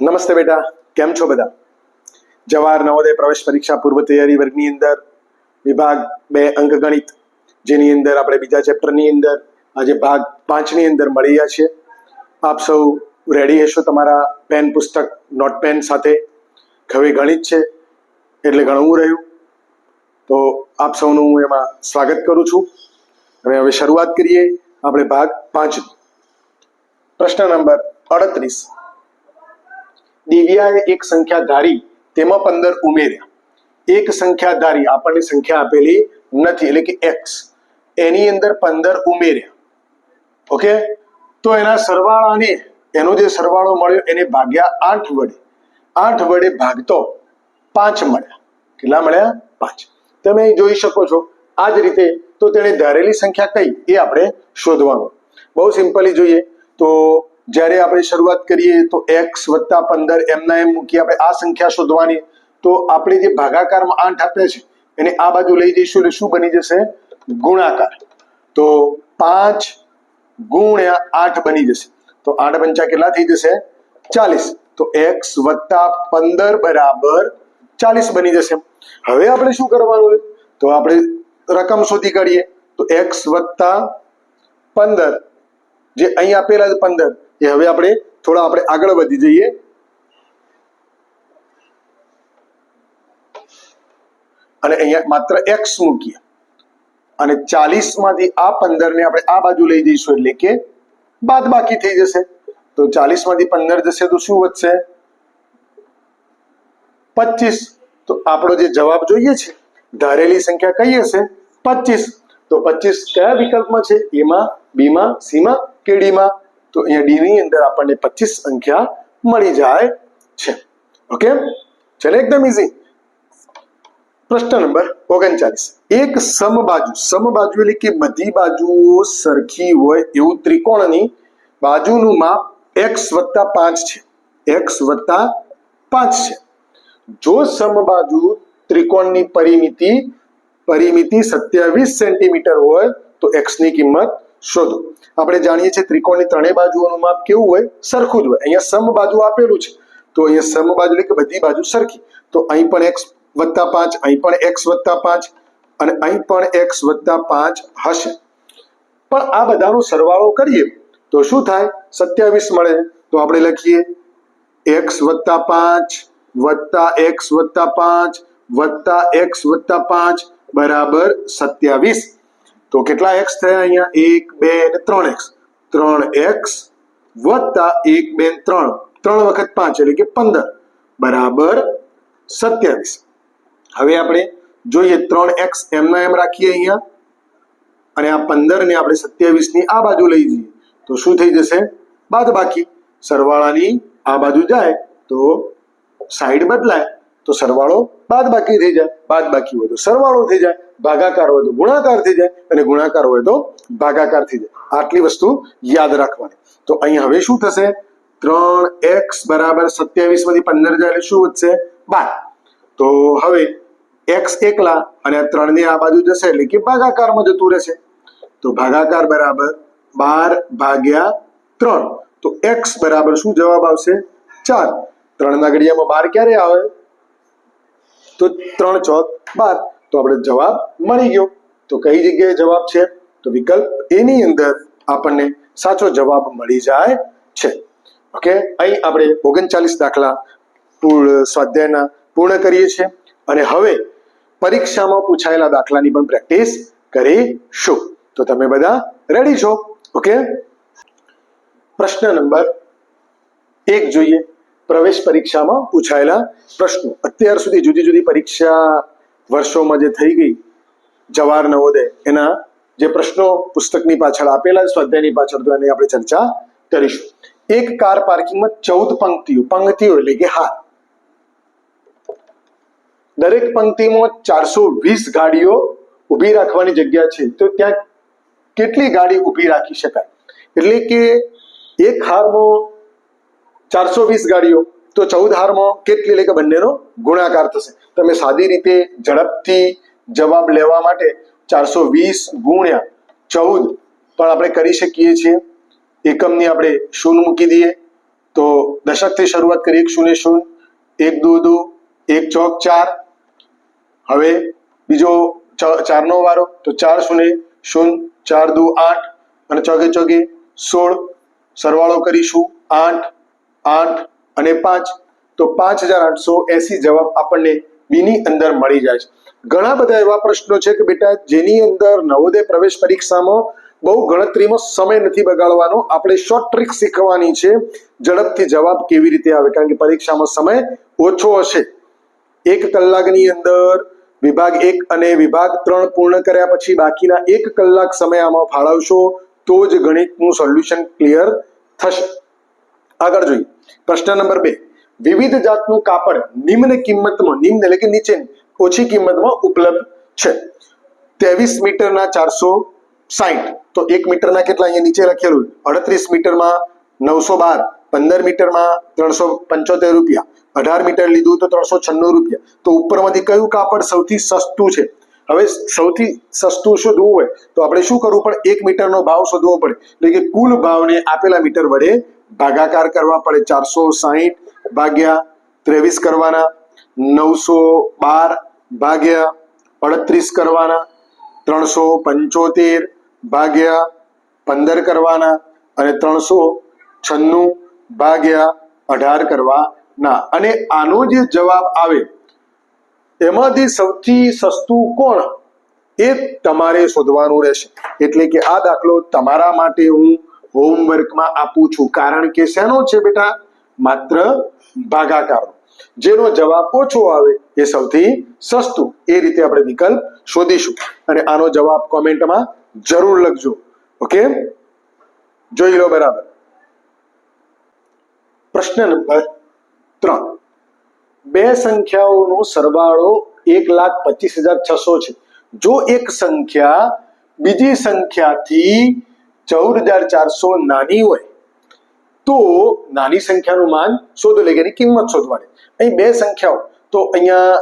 નમસ્તે બેટા, કેમ છો બધા? જવાહર નવોદય પ્રવેશ પરીક્ષા પૂર્વ તૈયારી વર્ગની અંદર, વિભાગ બે અંક ગણિત, જેની અંદર આપણે બીજા ચેપ્ટરની અંદર, આજે ભાગ પાંચની અંદર મળી ગયા છીએ. આપ સૌ રેડી હશો તમારા પેન પુસ્તક નોટ પેન સાથે? હવે ગણિત છે, એટલે ગણવું રહ્યું. તો આપ સૌનું હું એમાં સ્વાગત કરું છું. અને હવે શરૂઆત કરીએ, આપણે ભાગ પાંચ પ્રશ્ન નંબર અડત્રીસ. દિવ્યાએ એક સંખ્યા ધારી, તેમાં પંદર ઉમેર્યા. એક સંખ્યા ધારી, આપણને સંખ્યા આપેલી નથી, એટલે કે એક્સ એની અંદર પંદર ઉમેર્યા. ઓકે? તો એના સરવાળાને, એનો જે સરવાળો મળ્યો, એને ભાગ્યા આઠ વડે. આઠ વડે ભાગતો પાંચ મળ્યા. કેટલા મળ્યા? પાંચ. તમે જોઈ શકો છો, આ જ રીતે, તો તેણે ધારેલી સંખ્યા કઈ? એ આપણે શોધવાનું. બહુ સિમ્પલી જોઈએ. તો જ્યારે આપણે શરૂઆત કરીએ તો એક્સ વત્તા પંદર એમના એમ મૂકી આપણે આ સંખ્યા શોધવાની. તો આપણે જે ભાગાકારમાં આઠ આપે છે, એને આ બાજુ લઈ જઈશું એટલે શું બની જશે? ગુણાકાર. તો પાંચ ગુણ્યા આઠ બની જશે. તો આઠ પંચા કેટલા થઈ જશે? ચાલીસ. તો એક્સ વત્તા પંદર બરાબર ચાલીસ બની જશે. હવે આપણે શું કરવાનું છે તો આપણે રકમ શોધી કાઢીએ. તો એક્સ વત્તા પંદર. જે અહીં આપેલા છે પંદર એ હવે આપણે થોડા આપણે આગળ વધી જઈએ. અને અહીંયા માત્ર એક્સ મૂકીએ. અને ચાલીસમાંથી આ પંદર ને આપણે આ બાજુ લઈ જઈશું એટલે કે બાદ બાકી થઈ જશે. તો ચાલીસમાંથી પંદર જશે તો શું વધશે? પચીસ. તો આપણો જે જવાબ જોઈએ છે, ધારેલી સંખ્યા કઈ હશે? પચીસ. તો પચીસ કયા વિકલ્પમાં છે? એમાં, બીમાં, સીમાં કે ડીમાં તો અહીંયા ડી ની અંદર આપણને પચીસ સંખ્યા મળી જાય છે. ઓકે ચલે, એકદમ ઇઝી પ્રશ્ન નંબર ઓગણચાલીસ. એક સમબાજુ સમબાજુ એટલે કે બધી બાજુઓ સરખી હોય એવું ત્રિકોણની બાજુનું માપ એક્સ વત્તા પાંચ છે. એક્સ વત્તા પાંચ છે. જો સમબાજુ ત્રિકોણની પરિમિતિ પરિમિતિ સત્યાવીસ સેન્ટીમીટર હોય, તો એક્સની કિંમત શોધો. આપણે જાણીએ છીએ ત્રિકોણની ત્રણેય બાજુઓનું માપ કેવું હોય? સરખું જ હોય. અહીંયા સમ બાજુ આપેલું છે. તો અહીંયા સમ બાજુ એટલે કે બધી બાજુ સરખી. તો અહીં પણ એક્સ વત્તા પાંચ, અહીં પણ એક્સ વત્તા પાંચ અને અહીં પણ એક્સ વત્તા પાંચ હશે. પણ આ બધાનો સરવાળો કરીએ તો શું થાય? સત્યાવીસ મળે. તો આપણે લખીએ એક્સ વત્તા પાંચ વત્તા એક્સ વત્તા પાંચ વત્તા એક્સ વત્તા પાંચ બરાબર સત્યાવીસ. તો કેટલા એક્સ થયા અહીંયા? એક, બે અને ત્રણ એક્સ ત્રણ એક્સ વત્તા એક, બે ત્રણ. ત્રણ વખત પાંચ એટલે કે પંદર. બરાબર સત્યાવીસ. હવે આપણે જોઈએ ત્રણ એક્સ એમના એમ રાખીએ અહીંયા. અને આ પંદર ને આપણે સત્યાવીસની આ બાજુ લઈ જઈએ. તો શું થઈ જશે? બાદ બાકી સરવાળાની આ બાજુ જાય તો સાઈડ બદલાય. તો સરવાળો બાદ બાકી થઈ જાય. બાદ બાકી હોય તો સરવાળો થઈ જાય. ભાગાકાર હોય તો ગુણાકાર થઈ જાય અને ગુણાકાર હોય તો ભાગાકાર થઈ જાય. આટલી વસ્તુ યાદ રાખવાની. તો અહીં હવે શું થશે? ત્રણ એક્સ બરાબર સત્યાવીસમાંથી પંદર જાય શું વધશે? બાર. તો હવે એક્સ એકલા અને ત્રણની આ બાજુ જશે એટલે કે ભાગાકારમાં જતું રહેશે. તો ભાગાકાર બરાબર બાર ભાગ્યા ત્રણ. તો એક્સ બરાબર શું જવાબ આવશે? ચાર. ત્રણ ના ઘડિયામાં બાર ક્યારે આવે? તો ત્રણ ચોક બાર તો આપણે જવાબ મળી ગયો. તો કઈ જગ્યાએ જવાબ છે? તો વિકલ્પ એની અંદર આપણને સાચો જવાબ મળી જાય છે. ઓકે અહીં આપણે ઓગણચાલીસ દાખલા પૂર્ણ સ્વાધ્યાયના પૂર્ણ કરીએ છીએ. અને હવે પરીક્ષામાં પૂછાયેલા દાખલાની પણ પ્રેક્ટિસ કરીશું. તો તમે બધા રેડી છો? ઓકે પ્રશ્ન નંબર એક જોઈએ. પ્રવેશ પરીક્ષામાં પૂછાયેલા પ્રશ્નો. અત્યાર સુધી જુદી જુદી પરીક્ષા વર્ષોમાં જે થઈ ગઈ, જવાહર નવોદય, એના જે પ્રશ્નો પુસ્તકની પાછળ આપેલા, સ્વાધ્યાયની પાછળ, તો એની આપણે ચર્ચા કરીશું. એક કાર પાર્કિંગમાં ચૌદ પંક્તિઓ પંક્તિઓ એટલે કે હાર. દરેક પંક્તિમાં ચારસો વીસ ગાડીઓ ઊભી રાખવાની જગ્યા છે, તો ત્યાં કેટલી ગાડી ઊભી રાખી શકાય? એટલે કે એક હારમાં ચારસો વીસ ગાડીઓ, તો ચૌદ હારમાં કેટલી એટલે કે બંનેનો ગુણાકાર થશે? તમે સાદી રીતે ઝડપથી જવાબ લેવા માટે ચારસો વીસ ગુણ્યા ચૌદ પણ આપણે કરી શકીએ છીએ. એકમની આપણે શૂન્ય મૂકી દઈએ. તો દશકથી શરૂઆત કરીએ એક શૂન્ય શૂન્ય એક દુ દુ, એક ચોક ચાર. હવે બીજો ચારનો વારો, તો ચાર શૂન્ય શૂન્ય ચાર દુ આઠ અને ચોગે ચોગે સોળ. સરવાળો કરીશું આઠ. આઠ અને પાંચ. તો પાંચ હજાર આઠસો એસી જવાબ આપણને બીની અંદર મળી જાય છે. ઘણા બધા એવા પ્રશ્નો છે કે બેટા, જેની અંદર નવોદય પ્રવેશ પરીક્ષામાં બહુ ગણતરીમાં સમય નથી બગાડવાનો. આપણે શોર્ટ ટ્રીક શીખવાની છે. ઝડપથી જવાબ કેવી રીતે આવે? કારણ કે પરીક્ષામાં સમય ઓછો હશે. એક કલાકની અંદર વિભાગ એક અને વિભાગ ત્રણ પૂર્ણ કર્યા પછી બાકીના એક કલાક સમય આમાં ફાળવશો તો જ ગણિતનું સોલ્યુશન ક્લિયર થશે. આગળ જોઈએ. પ્રશ્ન નંબર બે. વિવિધ જાતનું કાપડ નિમ્ન કિંમતમાં, નિમ્ન એટલે કે નીચેની ઓછી કિંમતમાં ઉપલબ્ધ છે. ત્રેવીસ મીટરના ચારસો સાહીઠ તો એક મીટરના કેટલા અહીંયા નીચે લખેલું અડત્રીસ મીટરમાં નવસો બાર. પંદર મીટરમાં ત્રણસો પંચોતેર રૂપિયા. અઢાર મીટર લીધું તો ત્રણસો છન્નું રૂપિયા. તો ઉપરમાંથી કયું કાપડ સૌથી સસ્તું છે? હવે સૌથી સસ્તું શોધવું હોય તો આપણે શું કરવું પડે? એક મીટરનો ભાવ શોધવો પડે. એટલે કે કુલ ભાવને આપેલા મીટર વડે ભાગાકાર કરવા પડે ચારસો સાહીઠ ભાગ્યા ત્રેવીસ કરવાના, નવસો બાર ભાગ્યા અડત્રીસ કરવાના, ત્રણસો પંચોતેર ભાગ્યા પંદર કરવાના અને ત્રણસો છન્નું ભાગ્યા અઢાર કરવાના. અને આનો જે જવાબ આવે, એમાંથી સૌથી સસ્તું કોણ? એ તમારે શોધવાનું રહેશે. એટલે કે આ દાખલો તમારા માટે હું હોમવર્કમાં આપું છું. કારણ કે શેનો છે બેટા? માત્ર ભાગાકારનો. જેનો જવાબ ઓછો આવે એ સૌથી સસ્તું. એ રીતે આપણે વિકલ્પ શોધીશું. અને આનો જવાબ કોમેન્ટમાં જરૂર લખજો. ઓકે? જોઈ લો બરાબર. પ્રશ્ન નંબર ત્રણ. બે સંખ્યાઓનો સરવાળો એક લાખ પચીસ હજાર છસો છે. જો એક સંખ્યા બીજી સંખ્યાથી ચૌદ હજાર ચારસો નાની હોય, તો નાની સંખ્યાનું માન શોધો લે એની કિંમત શોધવાની. અહીં બે સંખ્યાઓ. તો અહીંયા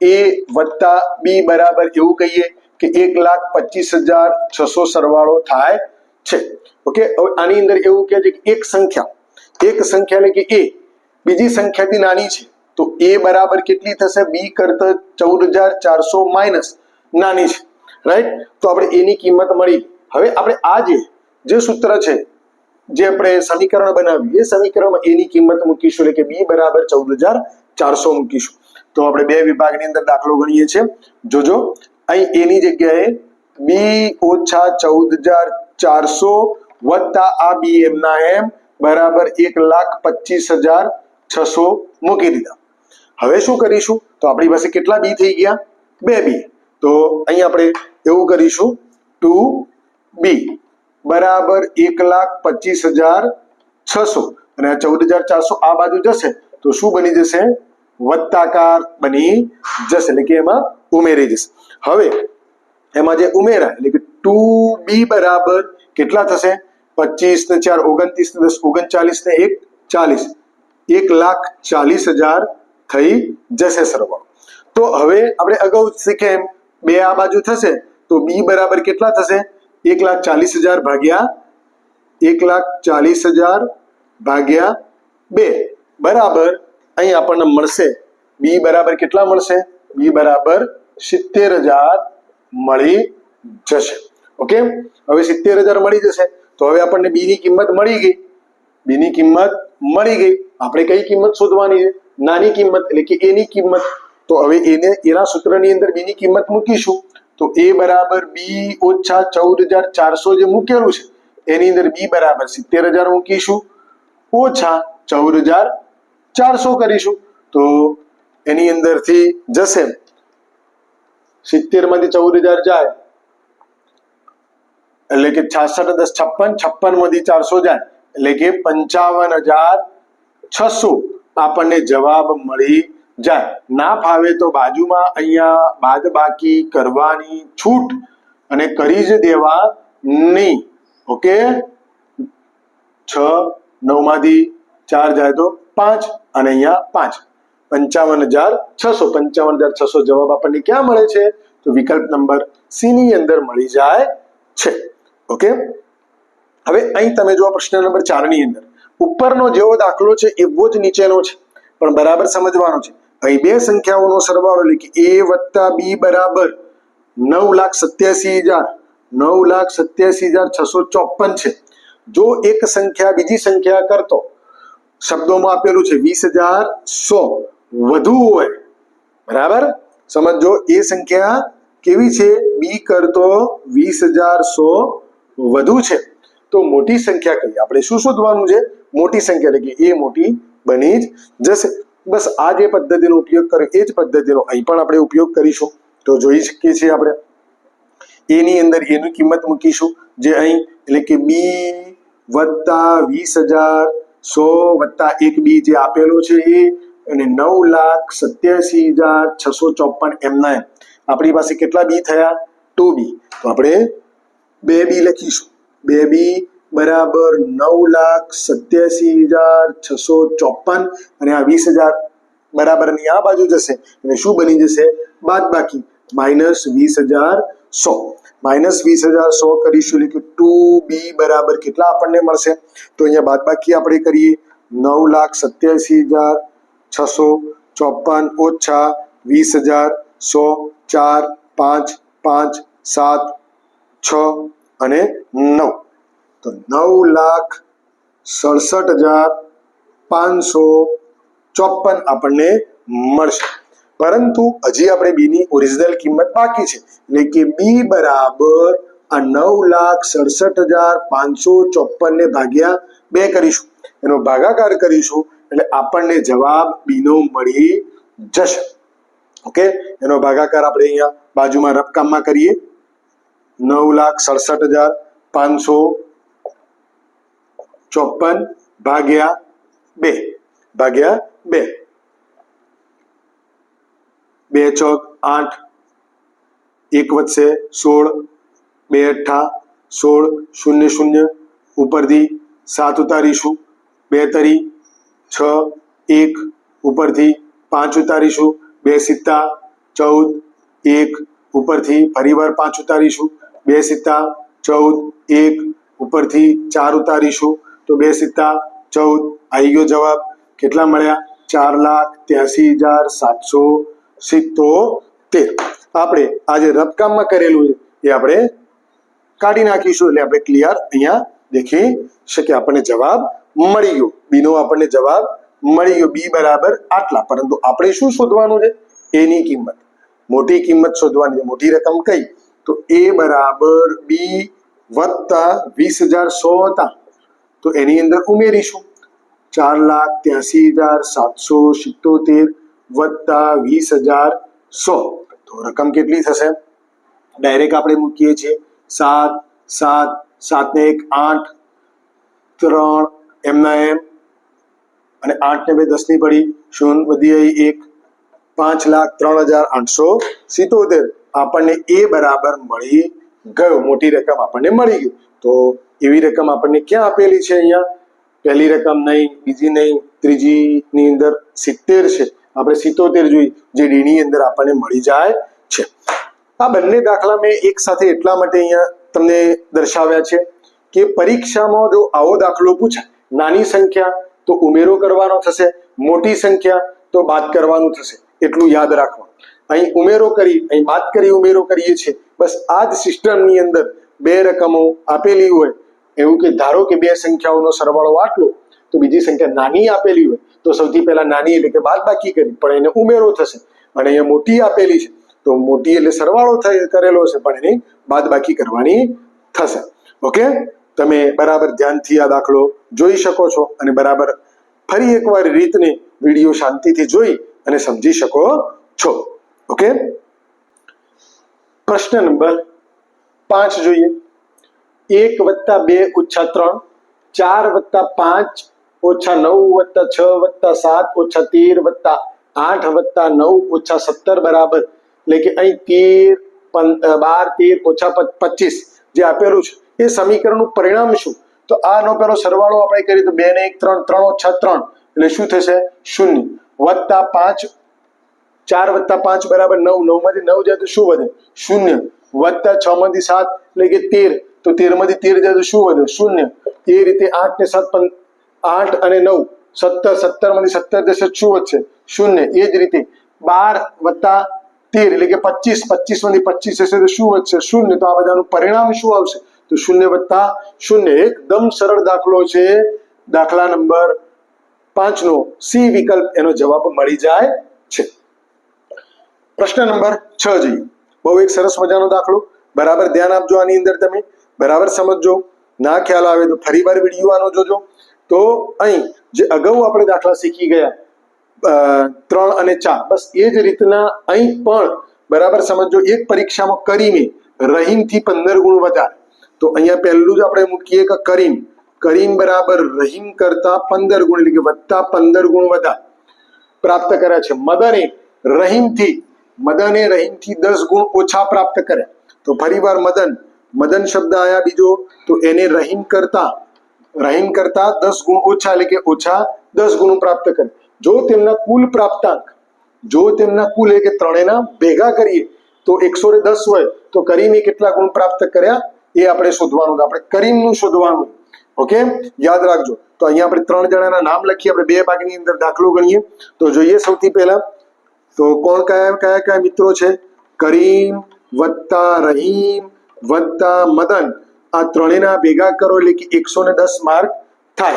એ વત્તા બી બરાબર એવું કહીએ કે એક લાખ પચીસ હજાર છસો સરવાળો થાય છે. ઓકે? હવે આની અંદર એવું કહે છે કે એક સંખ્યા. એક સંખ્યા એટલે કે એ. બીજી સંખ્યાથી નાની છે. તો એ બરાબર કેટલી થશે? બી કરતા ચૌદ હજાર ચારસો માઇનસ નાની છે. રાઈટ? તો આપણે એની કિંમત મળી. હવે આપણે આ જે જે સૂત્ર છે, જે આપણે સમીકરણ બનાવ્યું એ સમીકરણમાં એની કિંમત મૂકીશું, એટલે કે બી બરાબર ચૌદ હજાર ચારસો મૂકીશું. તો આપણે બે વિભાગની અંદર દાખલો ગણીએ છીએ. જોજો, અહીં એની જગ્યાએ બી ઓછા ચૌદ હજાર ચારસો વત્તા આ બી એમના એમ બરાબર એક લાખ પચીસ હજાર છસો મૂકી દીધા. હવે શું કરીશું? તો આપણી પાસે કેટલા બી થઈ ગયા? બે બી તો અહીં આપણે એવું કરીશું, ટુ બી બરાબર એક લાખ પચીસ હજાર છસો. અને આ ચૌદ હજાર ચારસો આ બાજુ જશે તો શું બની જશે? વત્તાકાર બની જશે. એટલે કે એમાં ઉમેરી જશે. હવે એમાં જે ઉમેરા, એટલે કે ટુ બી બરાબર કેટલા થશે? પચીસ ને ચાર, ઓગણત્રીસ ને દસ, ઓગણચાલીસ ને એક, ચાલીસ. એક લાખ ચાલીસ હજાર થઈ જશે સરવાળો. તો હવે આપણે અગાઉ શીખે એમ. બે આ બાજુ થશે તો બી બરાબર કેટલા થશે? એક લાખ ચાલીસ હજાર ભાગ્યા એક લાખ ચાલીસ હજાર ભાગ્યા બે. બરાબર. અહીં આપણને મળશે. બી બરાબર કેટલા મળશે? બી બરાબર સિત્તેર હજાર મળી જશે. ઓકે? હવે સિત્તેર હજાર મળી જશે. તો હવે આપણને બી ની કિંમત મળી ગઈ. બી ની કિંમત મળી ગઈ. આપણે કઈ કિંમત શોધવાની છે? નાની કિંમત, એટલે કે એની કિંમત. તો હવે એને એના સૂત્રની અંદર બી ની કિંમત મૂકીશું. તો એ બરાબર બી ઓછા ચૌદ હજાર ચારસો જે મૂકેલું છે, એની અંદર બી બરાબર સિત્તેર હજાર મૂકીશું. ઓછા ચૌદ હજાર ચારસો કરીશું. તો એની અંદરથી જશે સિત્તેરમાંથી ચૌદ હજાર જાય. એટલે કે છાસઠ દસ છપ્પન છપ્પનમાંથી ચારસો જાય. એટલે કે પંચાવન હજાર છસો. આપણને જવાબ મળી જાય ના ફાવે તો બાજુમાં અહીંયા બાદ બાકી કરવાની છૂટ અને કરી જ દેવા નહીં ઓકે? છ નવમાંથી ચાર જાય તો પાંચ અને અહીંયા પાંચ. પંચાવન હજાર છસો. પંચાવન હજાર છસો જવાબ આપણને ક્યાં મળે છે? તો વિકલ્પ નંબર સી ની અંદર મળી જાય છે. ઓકે? હવે અહીં તમે જો પ્રશ્ન નંબર ચારની અંદર. ઉપરનો જેવો દાખલો છે એવો જ નીચેનો છે. પણ બરાબર સમજવાનો છે. અહીં બે સંખ્યાઓનો સરવાળો એટલે કે એ વત્તા બી બરાબર નવ લાખ સત્યાસી હજાર નવ લાખ સત્યાસી હજાર છસો ચોપન છે. જો એક સંખ્યા બીજી સંખ્યા કરતો, શબ્દોમાં આપેલું છે વીસ હજાર સો વધુ હોય, બરાબર? સમજો, એ સંખ્યા કેવી છે? બી કરતો વીસ હજાર સો વધુ છે. તો મોટી સંખ્યા કહીએ. આપણે શું શોધવાનું છે? મોટી સંખ્યા, એટલે એ મોટી બની જ જશે. બસ આ જે પદ્ધતિનો ઉપયોગ કર્યો, એ જ પદ્ધતિનો અહીં પણ આપણે ઉપયોગ કરીશું. તો જોઈ શકીએ છીએ આપણે. એની અંદર એની કિંમત મૂકીશું. જે અહીં, એટલે કે બી વત્તા વીસ હજાર સો વત્તા એક બી જે આપેલો છે એ, અને નવ લાખ સત્યાસી હજાર છસો ચોપન એમના એમ આપણી પાસે કેટલા બી થયા? ટુ બી તો આપણે બે બી લખીશું. બે બી બરાબર નવ લાખ સત્યાસી હજાર છસો ચોપન અને આ વીસ હજાર બરાબરની આ બાજુ જશે. અને શું બની જશે? બાદ બાકી માઇનસ વીસ હજાર સો. માઇનસ વીસ હજાર સો કરીશું એટલે કે ટુ બી બરાબર કેટલા આપણને મળશે? તો અહીંયા બાદ બાકી આપણે કરીએ. નવ લાખ સત્યાસી હજાર છસો ચોપન ઓછા વીસ હજાર સો ચાર, પાંચ પાંચ, સાત, છ અને નવ. તો નવ લાખ સડસઠ હજાર પાંચસો ચોપન આપણને મળશે. પરંતુ હજી આપણે બીની ઓરિજિનલ કિંમત બાકી છે. એટલે કે બી બરાબર આ નવ લાખ સડસઠ હજાર પાંચસો ચોપન ને ભાગ્યા બે કરીશું. એનો ભાગાકાર કરીશું એટલે આપણને જવાબ બીનો મળી જશે. ઓકે એનો ભાગાકાર આપણે અહીંયા બાજુમાં રફકામમાં કરીએ. નવ લાખ સડસઠ હજાર પાંચસો ચોપન ભાગ્યા બે. ભાગ્યા બે. બે ચોક આઠ. એક વધશે સોળ. બે અઠ્ઠા. સોળ શૂન્ય શૂન્ય. ઉપરથી સાત ઉતારીશું. બે તરી. છ. એક. ઉપરથી પાંચ ઉતારીશું. બે સિત્તા. ચૌદ. એક. ઉપરથી ફરીવાર પાંચ ઉતારીશું. બે સિત્તા. ચૌદ. એક. ઉપરથી ચાર ઉતારીશું. તો બે સિત્તા ચૌદ આવી ગયો જવાબ. કેટલા મળ્યા? ચાર લાખ ત્યાસી હજાર સાતસો સિત્તોતેર. આપણે આ જે રફકામમાં કરેલું છે, એ આપણે કાઢી નાખીશું એટલે આપણે ક્લિયર અહીંયા દેખી શકીએ. આપણને જવાબ મળી ગયો. બીનો આપણને જવાબ મળી ગયો. બી બરાબર આટલા. પરંતુ આપણે શું શોધવાનું છે? એની કિંમત. મોટી કિંમત શોધવાની છે. મોટી રકમ કઈ? તો એ બરાબર બી વત્તા વીસ હજાર સો હતા તો એની અંદર ઉમેરીશું. ચાર લાખ ત્યાસી હજાર સાતસો સિત્તોતેર વત્તા વીસ હજાર સો. તો રકમ કેટલી થશે? ડાયરેક્ટ આપણે મૂકીએ છીએ સાત સાત સાત ને એક, આઠ, ત્રણ એમના એમ. અને આઠ ને બે દસની પડી. શૂન્ય વધી આવી એક, પાંચ લાખ ત્રણ હજાર આઠસો સિત્તોતેર. આપણને એ બરાબર મળી ગયો. મોટી રકમ આપણને મળી ગઈ. તો એવી રકમ આપણને ક્યાં આપેલી છે અહીંયા? પહેલી રકમ નહીં, બીજી નહીં, ત્રીજીની અંદર સિત્તેર છે. આપણે સિત્તોતેર જોઈ, જે ડીની અંદર આપણને મળી જાય છે. આ બંને દાખલા મેં એક સાથે એટલા માટે અહીંયા તમને દર્શાવ્યા છે કે પરીક્ષામાં જો આવો દાખલો પૂછાય, નાની સંખ્યા તો ઉમેરો કરવાનો થશે, મોટી સંખ્યા તો બાદ કરવાનું થશે. એટલું યાદ રાખવાનું. અહીં ઉમેરો કરી, અહીં બાદ કરી ઉમેરો કરીએ છીએ. બસ આ જ સિસ્ટમની અંદર બે રકમો આપેલી હોય એવું કે ધારો કે બે સંખ્યાઓનો સરવાળો આટલો, તો બીજી સંખ્યા નાની આપેલી હોય, તો સૌથી પહેલા નાની એટલે કે બાદ બાકી કરી, પણ એને ઉમેરો થશે. અને અહીંયા મોટી આપેલી છે, તો મોટી એટલે સરવાળો કરેલો છે, પણ એની બાદ બાકી કરવાની થશે. ઓકે? તમે બરાબર ધ્યાનથી આ દાખલો જોઈ શકો છો અને બરાબર ફરી એકવાર રીતને વીડિયો શાંતિથી જોઈ અને સમજી શકો છો. ઓકે? પ્રશ્ન નંબર પાંચ જોઈએ. એક વત્તા બે ઓછા ત્રણ, ચાર વત્તા પાંચ ઓછા નવ વત્તા છ વત્તા સાત ઓછા તેર વત્તા આઠ વત્તા નવ ઓછા સત્તર બરાબર. એટલે કે અહીં તેર બાર, તેર ઓછા પચીસ જે આપેલું છે, એ સમીકરણનું પરિણામ શું? તો આનો પેલો સરવાળો આપણે કરીએ તો બે ને એક, ત્રણ ત્રણ ઓછા ત્રણ. એટલે શું થશે? શૂન્ય. વત્તા પાંચ, ચાર વત્તા પાંચ બરાબર નવ નવમાંથી નવ જાય તો શું વધે? શૂન્ય. વત્તા છ માંથી સાત, એટલે કે તેર. તો તેરમાંથી તેર જાય શું વધે? શૂન્ય. એ રીતે આઠ ને સાત આઠ અને નવ, સત્તર સત્તરમાંથી સત્તર જશે શું વધશે? શૂન્ય. એ જ રીતે બાર વત્તા તેર એટલે કે પચીસ પચીસમાંથી પચીસ જશે તો શું વધશે? શૂન્ય. તો આ બધાનું પરિણામ શું આવશે? તો શૂન્ય વત્તા શૂન્ય. એકદમ સરળ દાખલો છે દાખલા નંબર પાંચનો. સી વિકલ્પ એનો જવાબ મળી જાય છે. પ્રશ્ન નંબર છ જોઈએ બહુ એક સરસ મજાનો દાખલો. બરાબર ધ્યાન આપજો આની અંદર તમે. બરાબર સમજજો? ના ખ્યાલ આવે તો ફરી વાર વીડિયો આનો જોજો. તો અહીં જે અગાઉ આપણે દાખલા શીખી ગયા ત્રણ અને ચાર, બસ એ જ રીતના અહીં પણ, બરાબર સમજો એક પરીક્ષામાં કરીને રહીમથી પંદર ગુણ વધારે. તો અહીંયા પહેલું જ આપણે મૂકીએ કે કરીમ. કરીમ બરાબર રહીમ કરતા પંદર ગુણ, એટલે કે વત્તા પંદર ગુણ વધારે. પ્રાપ્ત કર્યા છે. મદને રહીમથી મદને રહીમથી દસ ગુણ ઓછા પ્રાપ્ત કર્યા. તો ફરીવાર મદન મદન શબ્દ આયા બીજો તો એને રહીમ કરતા રહીમ કરતા દસ ગુણ ઓછા એટલે કે ઓછા દસ ગુણ પ્રાપ્ત કરે જો તેમના કુલ પ્રાપ્તાંક જો તેમના કુલ એટલે કે ત્રણેયના ભેગા કરીએ તો એકસો ને દસ હોય તો કરીમે કેટલા ગુણ પ્રાપ્ત કર્યા એ આપણે શોધવાનું આપણે કરીમનું શોધવાનું ઓકે યાદ રાખજો તો અહીંયા આપણે ત્રણ જણાના નામ લખીએ આપણે બે ભાગની અંદર દાખલો ગણીએ। તો જોઈએ સૌથી પહેલા, તો કોણ કયા કયા કયા મિત્રો છે? કરીમ, વત્તા, રહીમ વત્તા મદન આ ત્રણેયના ભેગા કરો એટલે કે એકસો ને દસ માર્ક થાય.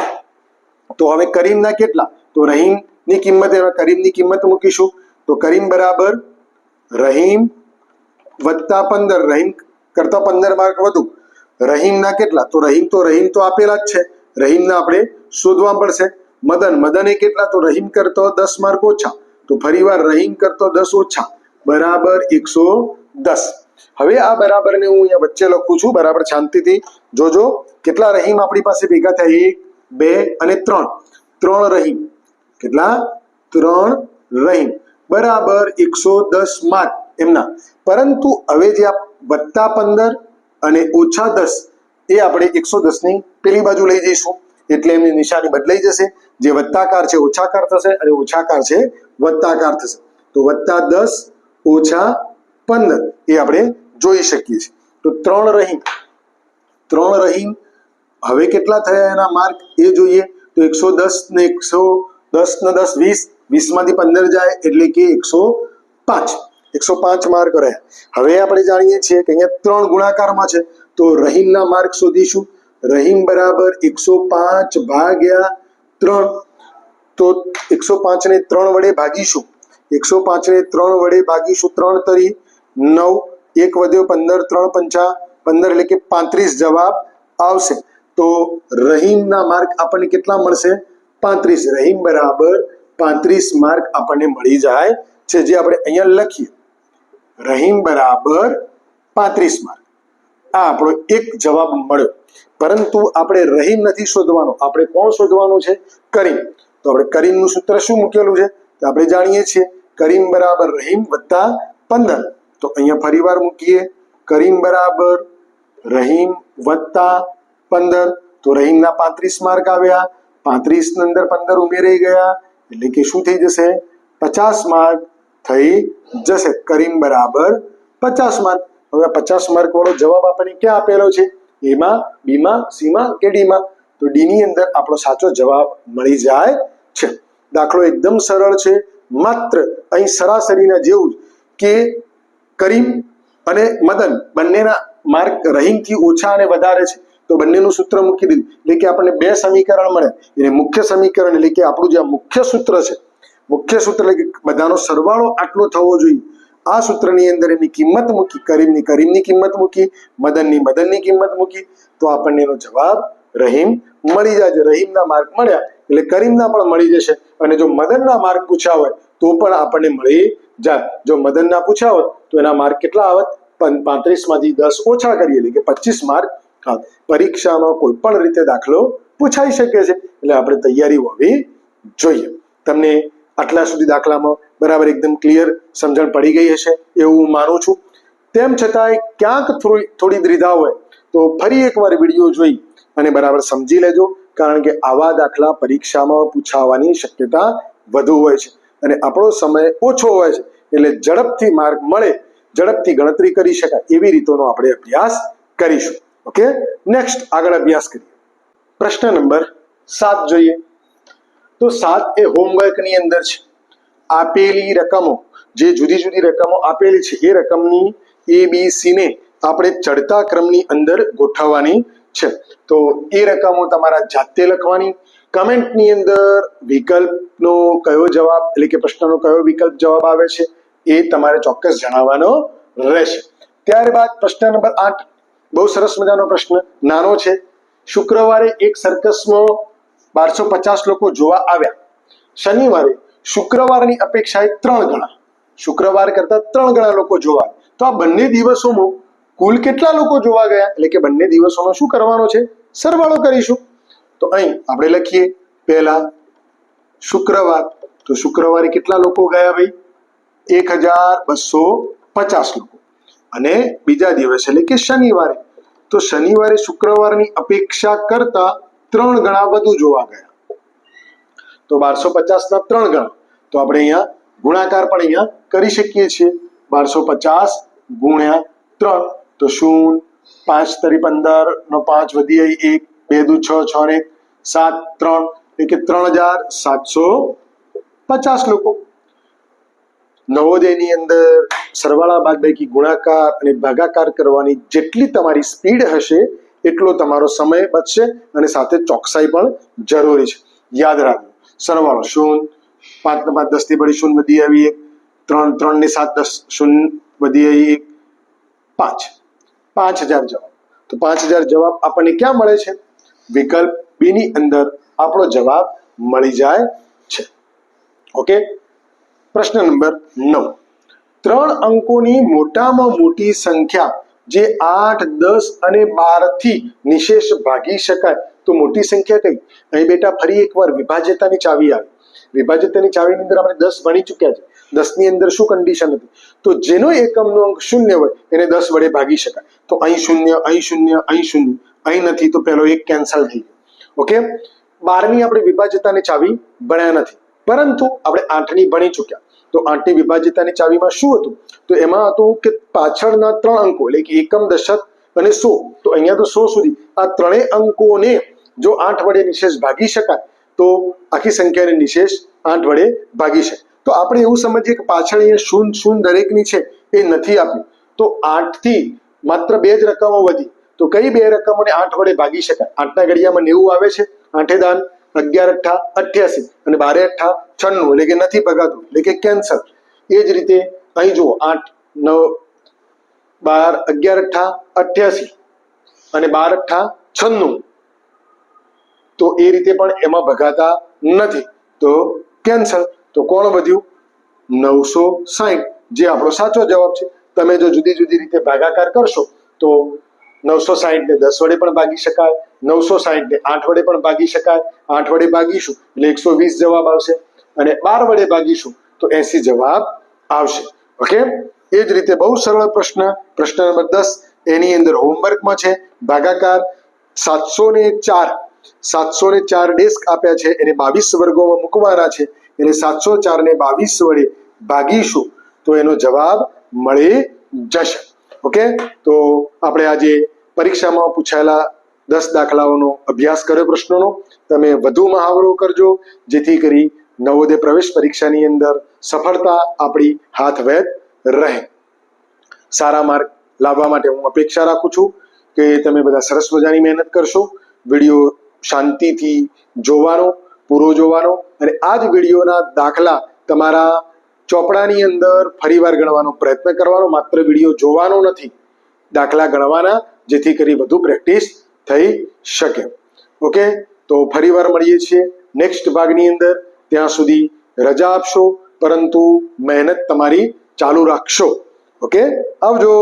તો હવે કરીમના કેટલા? તો રહીમની કિંમત, એમાં કરીમની કિંમત મૂકીશું. તો કરીમ બરાબર રહીમ વત્તા પંદર, રહીમ કરતા પંદર માર્ક વધુ. રહીમના કેટલા? તો રહીમ તો રહીમ તો આપેલા જ છે. રહીમના આપણે શોધવા પડશે. મદન, મદને કેટલા? તો રહીમ કરતો દસ માર્ક ઓછા. તો ફરીવાર રહીમ કરતો દસ ઓછા. બરાબર એકસો દસ. હવે આ બરાબરને હું અહીંયા વચ્ચે લખું છું, બરાબર શાંતિથી. જોજો, કેટલા રહીમ આપણી પાસે ભેગા થયા? એક, બે અને ત્રણ. ત્રણ રહીમ. કેટલા? ત્રણ રહીમ. બરાબર એકસો દસ માર્ક એમના. પરંતુ હવે જે આ વત્તા પંદર અને ઓછા દસ, એ આપણે એકસો દસની પેલી બાજુ લઈ જઈશું. એટલે એમની નિશાની બદલાઈ જશે. જે વત્તાકાર છે, ઓછાકાર થશે અને ઓછાકાર છે, વત્તાકાર થશે. તો વત્તા દસ, ઓછા પંદર, એ આપણે જોઈ શકીએ છીએ. તો ત્રણ રહીમ. ત્રણ રહીમ હવે કેટલા થયા એના માર્ક? એ જોઈએ. તો એકસો દસ ને એકસો દસ ને દસ વીસ વીસમાંથી પંદર જાય એટલે કે એકસો પાંચ. એકસો પાંચ માર્ક રહ્યા. હવે આપણે જાણીએ છીએ કે અહીંયા ત્રણ ગુણાકારમાં છે. તો રહીમના માર્ક શોધીશું. રહીમ બરાબર એકસો પાંચ ભાગ્યા ત્રણ. તો એકસો પાંચને ત્રણ વડે ભાગીશું. એકસો પાંચને ત્રણ વડે ભાગીશું. ત્રણ તરી નવ. એક વધ્યો પંદર, ત્રણ પંચા, પંદર એટલે કે પાંત્રીસ જવાબ આવશે. તો રહીમના માર્ક આપણને કેટલા મળશે? પાંત્રીસ. રહીમ બરાબર પાંત્રીસ માર્ક આપણને મળી જાય છે. જે આપણે અહીંયા લખીએ. રહીમ બરાબર પાંત્રીસ માર્ક. આ આપણો એક જવાબ મળ્યો. પરંતુ આપણે રહીમ નથી શોધવાનો. આપણે કોણ શોધવાનું છે? કરીમ. તો આપણે કરીમનું સૂત્ર શું મૂકેલું છે? તો આપણે જાણીએ છીએ. કરીમ બરાબર રહીમ વત્તા પંદર. તો અહીંયા ફરીવાર મૂકીએ. કરીમ બરાબર, રહીમ વત્તા પંદર. તો રહીમના પાંત્રીસ માર્ક આવ્યા. પાંત્રીસ અંદર પંદર ઉમેરાઈ ગયા. એટલે કે શું થઈ જશે? પચાસ માર્ક થઈ જશે. કરીમ બરાબર પચાસ માર્ક. હવે પચાસ માર્ક વાળો જવાબ આપણને ક્યાં આપેલો છે? એમાં, બીમાં, સીમાં કે ડીમાં? તો ડી ની અંદર આપણો સાચો જવાબ મળી જાય છે. દાખલો એકદમ સરળ છે. માત્ર અહીં સરાસરીના જેવું જ કે કરીમ અને મદન બંનેના માર્ક રહીમથી ઓછા અને વધારે છે. તો બંનેનું સૂત્ર મૂકી દીધું. એટલે કે આપણને બે સમીકરણ મળે. એને મુખ્ય સમીકરણ એટલે કે આપણું જે મુખ્ય સૂત્ર છે, મુખ્ય સૂત્ર એટલે કે બધાનો સરવાળો આટલો થવો જોઈએ. આ સૂત્રની અંદર એની કિંમત મૂકી, કરીમની કરીમની કિંમત મૂકી, મદનની મદનની કિંમત મૂકી, તો આપણને એનો જવાબ રહીમ મળી જાય. છે રહીમના માર્ક મળ્યા એટલે કરીમના પણ મળી જશે. અને જો મદનના માર્ક પૂછ્યા હોય, તો પણ આપણને મળી જાય. જો મદનના પૂછ્યા હોત, તો એના માર્ક કેટલા આવત? પાંત્રીસમાંથી દસ ઓછા કરીએ. એટલે કે પચીસ માર્ક આવત. પરીક્ષામાં કોઈ પણ રીતે દાખલો પૂછાઈ શકે છે. એટલે આપણે તૈયારી હોવી જોઈએ. તમને આટલા સુધી દાખલામાં બરાબર એકદમ ક્લિયર સમજણ પડી ગઈ હશે, એવું હું માનું છું. તેમ છતાંય ક્યાંક થોડી થોડી દ્વિધા હોય, તો ફરી એકવાર વીડિયો જોઈ અને બરાબર સમજી લેજો. કારણ કે આવા દાખલા પરીક્ષામાં પૂછાવાની શક્યતા વધુ હોય છે. અને આપણો સમય ઓછો હોય છે. એટલે ઝડપથી માર્ક મળે, ઝડપથી ગણતરી કરી શકાય એવી રીતોનો આપણે અભ્યાસ કરીશું. ઓકે? નેક્સ્ટ આગળ અભ્યાસ કરીએ. પ્રશ્ન નંબર સાત જોઈએ. તો સાત એ હોમવર્કની અંદર છે. આપેલી રકમો, જે જુદી જુદી રકમો આપેલી છે, એ રકમની એ બી સી આપણે ચડતા ક્રમની અંદર ગોઠવવાની છે. તો એ રકમો તમારા જાતે લખવાની. કમેન્ટની અંદર વિકલ્પનો કયો જવાબ, એટલે કે પ્રશ્નનો કયો વિકલ્પ જવાબ આવે છે, એ તમારે ચોક્કસ જણાવવાનો રહેશે. ત્યારબાદ પ્રશ્ન નંબર આઠ. બહુ સરસ મજાનો પ્રશ્ન, નાનો છે. શુક્રવારે એક સર્કસમાં બારસો પચાસ લોકો જોવા આવ્યા. શનિવારે શુક્રવારની અપેક્ષાએ ત્રણ ગણા. શુક્રવાર કરતા ત્રણ ગણા લોકો જોવા તો આ બંને દિવસોમાં કુલ કેટલા લોકો જોવા ગયા? એટલે કે બંને દિવસોનો શું કરવાનો છે? સરવાળો કરીશું. તો અહીં આપણે લખીએ, પહેલા શુક્રવાર. તો શુક્રવારે કેટલા લોકો ગયા ભાઈ? એક હજાર બસો પચાસ લોકો. અને બીજા દિવસ, એટલે કે શનિવારે. તો શનિવારે શુક્રવારની અપેક્ષા કરતા ત્રણ ગણા વધુ જોવા ગયા. તો બારસો પચાસના ત્રણ ગણા. તો આપણે અહીંયા ગુણાકાર પણ અહીંયા કરી શકીએ છીએ. બારસો પચાસ ગુણ્યા ત્રણ. તો શૂન્ય પાંચ તરી પંદર, નો પાંચ વધી એક, બે દુ છ છ ને સાત, ત્રણ એટલે ત્રણ હજાર સાતસો પચાસ લોકો. નવોદયની અંદર સરવાળા બાદબાકી ગુણાકાર અને ભાગાકાર કરવાની જેટલી તમારી સ્પીડ હશે, એટલો તમારો સમય બચશે અને સાથે ચોકસાઈ પણ જરૂરી છે. યાદ રાખજો, સરવાળો શૂન્ય પાંચ ને પાંચ દસથી પડી શૂન્ય વધી આવી એક, ત્રણ ત્રણ ને સાત દસ શૂન્ય વધી આવી એક, પાંચ. પાંચ હજાર જવાબ. તો પાંચ હજાર જવાબ આપણને ક્યાં મળે છે? વિકલ્પ બી ની અંદર આપણો જવાબ મળી જાય છે. ઓકે? પ્રશ્ન નંબર નવ. ત્રણ અંકોની મોટામાં મોટી સંખ્યા જે આઠ, દસ અને બારથી નિશેષ ભાગી શકાય. તો મોટી સંખ્યા કઈ? અહીં બેટા ફરી એકવાર વિભાજ્યતાની ચાવી આવી. વિભાજ્યતાની ચાવીની અંદર આપણે દસ ભણી ચૂક્યા છે. દસની અંદર શું કન્ડિશન હતી? તો જેનો એકમનો અંક શૂન્ય હોય, એને દસ વડે ભાગી શકાય. તો અહીં શૂન્ય અહીં શૂન્ય અહીં શૂન્ય. અહીં નથી તો પેલો એક કેન્સલ થઈ ગયો. ઓકે બારની આપણે વિભાજ્યતાની ચાવી ભણ્યા નથી. પરંતુ આપણે આઠની ભણી ચૂક્યા. તો આઠની વિભાજ્યતાની ચાવીમાં શું હતું? તો એમાં હતું કે પાછળના ત્રણ અંકો, એટલે કે એકમ, દશક અને સો. તો અહીંયા તો સો સુધી. આ ત્રણેય અંકોને જો આઠ વડે નિશેષ ભાગી શકાય, તો આખી સંખ્યાને નિશેષ આઠ વડે ભાગી શકાય. તો આપણે એવું સમજીએ કે પાછળ અહીંયા શૂન શૂન દરેકની છે, એ નથી આપ્યું તો આઠથી માત્ર બે જ રકમો વધી. તો કઈ બે રકમોને આઠ વડે ભાગી શકાય? આઠના ઘડિયામાં નેવું આવે છે, આઠે દાન, અગિયાર, અઠ્ઠા, અઠ્યાસી. અને બારે, અઠ્ઠા, છન્નું, એટલે કે નથી ભગાતું, એટલે કે કેન્સર એ જ રીતે અહીં જુઓ, આઠ, નવ, બાર, અગિયાર, અઠ્ઠા, અઠ્યાસી. અને બાર, અઠ્ઠા, છન્નું. તો એ રીતે પણ એમાં ભગાતા નથી. તો કેન્સલ. તો કોણ વધ્યું? નવસો સાહીઠ જે આપણો સાચો જવાબ છે. તમે જો જુદી જુદી રીતે ભાગાકાર કરશો, તો નવસો સાહીઠ ને દસ વડે પણ ભાગી શકાય, નવસો સાહીઠ ને આઠ વડે પણ ભાગી શકાય, આઠ વડે ભાગીશું, એટલે એકસો વીસ જવાબ આવશે. અને બાર વડે ભાગીશું, તો એસી જવાબ આવશે. ઓકે? એ જ રીતે બહુ સરળ પ્રશ્ન. પ્રશ્ન નંબર દસ, એની અંદર હોમવર્કમાં છે, ભાગાકાર સાતસો ને ચાર. સાતસો ને ચાર ડેસ્ક આપ્યા છે, એને બાવીસ વર્ગોમાં મૂકવાના છે. એટલે સાતસો ચાર ને બાવીસ વડે ભાગીશું, તો એનો જવાબ મળી જશે. ઓકે? તો આપણે આજે પરીક્ષામાં પૂછાયેલા દસ દાખલાઓનો અભ્યાસ કર્યો પ્રશ્નોનો. તમે વધુ મહાવરો કરજો, જેથી કરી નવોદય પ્રવેશ પરીક્ષાની અંદર સફળતા આપણી હાથ વેદ રહે. સારા માર્ક લાવવા માટે હું અપેક્ષા રાખું છું કે તમે બધા સરસ મજાની મહેનત કરશો. વીડિયો શાંતિથી જોવાનો પૂરો જોવાનો અને આ જ વિડીયોના દાખલા તમારા ચોપડાની અંદર ફરીવાર ગણવાનો પ્રયત્ન કરવાનો, માત્ર વીડિયો જોવાનો નથી, દાખલા ગણવાના, જેથી કરી વધુ પ્રેક્ટિસ થઈ શકે. ઓકે? તો ફરીવાર મળીએ છીએ નેક્સ્ટ ભાગની અંદર. ત્યાં સુધી રજા આપશો, પરંતુ મહેનત તમારી ચાલુ રાખશો. ઓકે? આવજો.